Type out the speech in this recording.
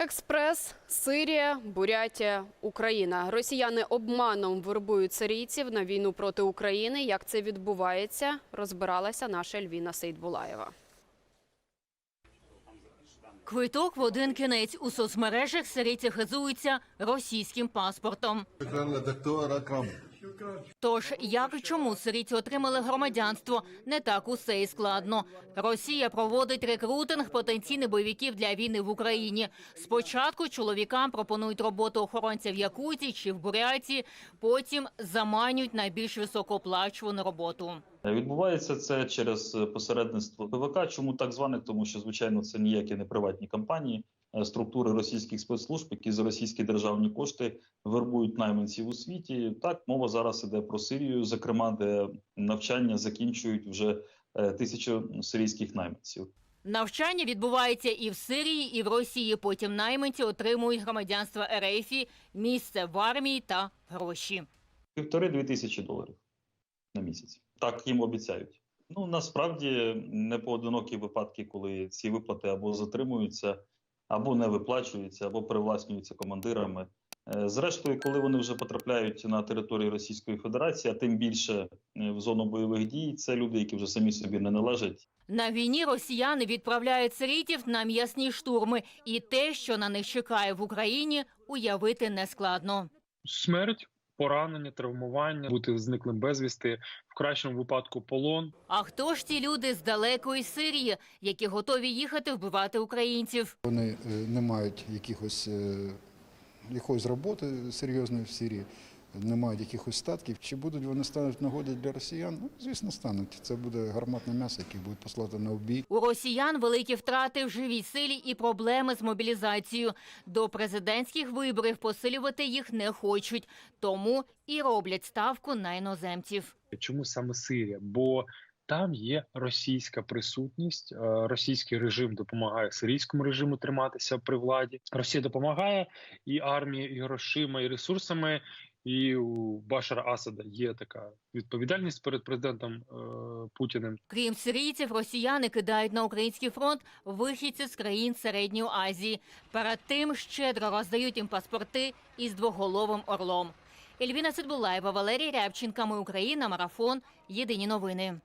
Експрес, Сирія, Бурятія, Україна. Росіяни обманом вербують сирійців на війну проти України. Як це відбувається, розбиралася наша Ельвіна Сейдбулаєва. Квиток в один кінець у соцмережах сирійці хизуються російським паспортом. Тож, як і чому сирійці отримали громадянство, не так усе і складно. Росія проводить рекрутинг потенційних бойовиків для війни в Україні. Спочатку чоловікам пропонують роботу охоронця в Якуті чи в Буряті, потім заманюють на більш високооплачувану роботу. Відбувається це через посередництво ПВК. Чому так званих? Тому що звичайно це ніякі не приватні компанії структури російських спецслужб, які за російські державні кошти вербують найманців у світі. Так мова зараз іде про Сирію, зокрема, де навчання закінчують вже е, тисячу сирійських найманців. Навчання відбувається і в Сирії, і в Росії. Потім найманці отримують громадянство РФ, місце в армії та гроші. Півтори-дві тисячі доларів на місяць. Так їм обіцяють. Ну насправді не поодинокі випадки, коли ці виплати або затримуються, або не виплачуються, або привласнюються командирами. Е, Зрештою, коли вони вже потрапляють на територію Російської Федерації, а тим більше е, в зону бойових дій, це люди, які вже самі собі не належать, На війні росіяни відправляють сирітів на м'ясні штурми, і те, що на них чекає в Україні, уявити нескладно. смерть, поранення, травмування, бути зниклим безвісти, в кращому випадку полон. А хто ж ті люди з далекої Сирії, які готові їхати вбивати українців? Вони е, не мають якихось, е, якоїсь роботи серйозної в Сирії, не мають якихось статків. Чи будуть вони стануть в нагоді для росіян? Ну, звісно, стануть. Це буде гарматне м'ясо, яке будуть послати на обій. У росіян великі втрати в живій силі і проблеми з мобілізацією. До президентських виборів посилювати їх не хочуть, тому і роблять ставку на іноземців. Чому саме Сирія? Бо там є російська присутність. е, Російський режим допомагає сирійському режиму триматися при владі. Росія допомагає і армією, і грошима, і ресурсами. І у Башара Асада є така відповідальність перед президентом е, Путіним. Крім сирійців, росіяни кидають на український фронт вихідці з країн Середньої Азії. Перед тим щедро роздають їм паспорти із двоголовим орлом. Ельвіна Сидбулаєва, Валерій Рябченка. Ми Україна. Марафон. Єдині новини.